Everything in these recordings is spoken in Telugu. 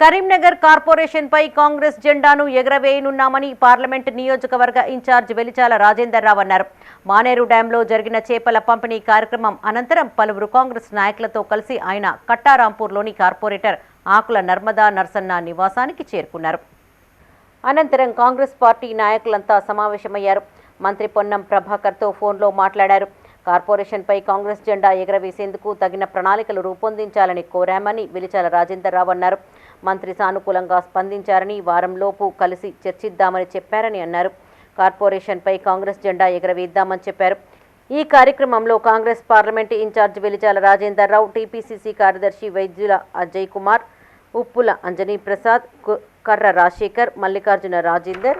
కరీంనగర్ కార్పొరేషన్ పై కాంగ్రెస్ జెండాను ఎగరవేయనున్నామని పార్లమెంట్ నియోజకవర్గ ఇన్ఛార్జ్ వెలిచాల రాజేందర్ రావు అన్నారు. మానేరు డ్యాంలో జరిగిన చేపల పంపిణీ కార్యక్రమం అనంతరం పలువురు కాంగ్రెస్ నాయకులతో కలిసి ఆయన కట్టారాంపూర్లోని కార్పొరేటర్ ఆకుల నర్మదా నర్సన్న నివాసానికి చేరుకున్నారు. అనంతరం కాంగ్రెస్ పార్టీ నాయకులంతా సమావేశమయ్యారు. మంత్రి పొన్నం ప్రభాకర్తో ఫోన్లో మాట్లాడారు. కార్పొరేషన్పై కాంగ్రెస్ జెండా ఎగరవేసేందుకు తగిన ప్రణాళికలు రూపొందించాలని కోరామని వెలిచాల రాజేందర్ రావు అన్నారు. మంత్రి సానుకూలంగా స్పందించారని వారంలోపు కలిసి చర్చిద్దామని చెప్పారని అన్నారు. కార్పొరేషన్పై కాంగ్రెస్ జెండా ఎగరవేద్దామని చెప్పారు. ఈ కార్యక్రమంలో congress parliament in-charge Velichala Rajender Rao TPCC కార్యదర్శి వైద్యుల అజయ్ కుమార్ ఉప్పుల అంజనీ ప్రసాద్ కర్ర రాజశేఖర్ మల్లికార్జున రాజేందర్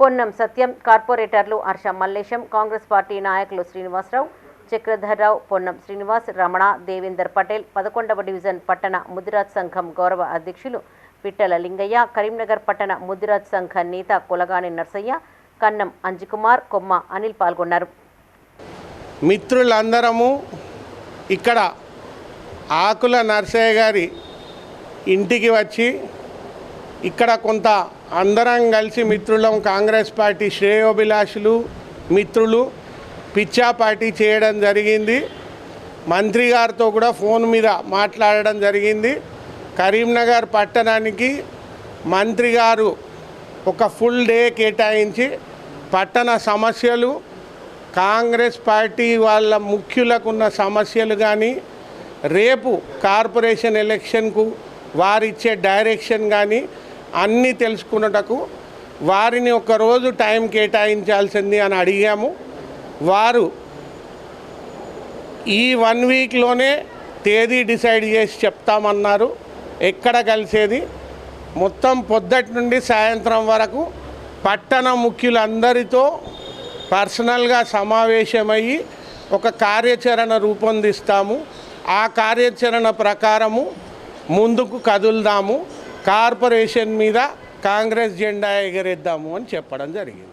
పొన్నం సత్యం కార్పొరేటర్లు హర్ష మల్లేశం కాంగ్రెస్ పార్టీ నాయకులు శ్రీనివాసరావు చక్రధర్రావు పొన్నం శ్రీనివాస్ రమణ దేవేందర్ పటేల్ పదకొండవ డివిజన్ పట్టణ ముదిరాజ్ సంఘం గౌరవ అధ్యక్షులు పిట్టల లింగయ్య కరీంనగర్ పట్టణ ముదిరాజ్ సంఘ నేత కులగాని నర్సయ్య కన్నం అంజుకుమార్ కొమ్మ అనిల్ పాల్గొన్నారు. మిత్రులందరము ఇక్కడ ఆకుల నర్సయ్య గారి ఇంటికి వచ్చి ఇక్కడ కొంత అందరం కలిసి మిత్రులం కాంగ్రెస్ పార్టీ శ్రేయోభిలాషులు మిత్రులు పిచ్చా పార్టీ చేయడం జరిగింది. మంత్రి గారితో కూడా ఫోన్ మీద మాట్లాడడం జరిగింది. కరీంనగర్ పట్టణానికి మంత్రి గారు ఒక ఫుల్ డే కేటాయించి పట్టణ సమస్యలు కాంగ్రెస్ పార్టీ వాళ్ళ ముఖ్యులకున్న సమస్యలు కానీ రేపు కార్పొరేషన్ ఎలక్షన్కు వారిచ్చే డైరెక్షన్ కానీ అన్నీ తెలుసుకున్నటకు వారిని ఒకరోజు టైం కేటాయించాల్సింది అని అడిగాము. వారు ఈ వన్ వీక్లోనే తేదీ డిసైడ్ చేసి చెప్తామన్నారు. ఎక్కడ కలిసేది? మొత్తం పొద్దటి నుండి సాయంత్రం వరకు పట్టణ ముఖ్యులందరితో పర్సనల్గా సమావేశమయ్యి ఒక కార్యాచరణ రూపొందిస్తాము. ఆ కార్యాచరణ ప్రకారము ముందుకు కదులుదాము. కార్పొరేషన్ మీద కాంగ్రెస్ జెండా ఎగరేద్దాము అని చెప్పడం జరిగింది.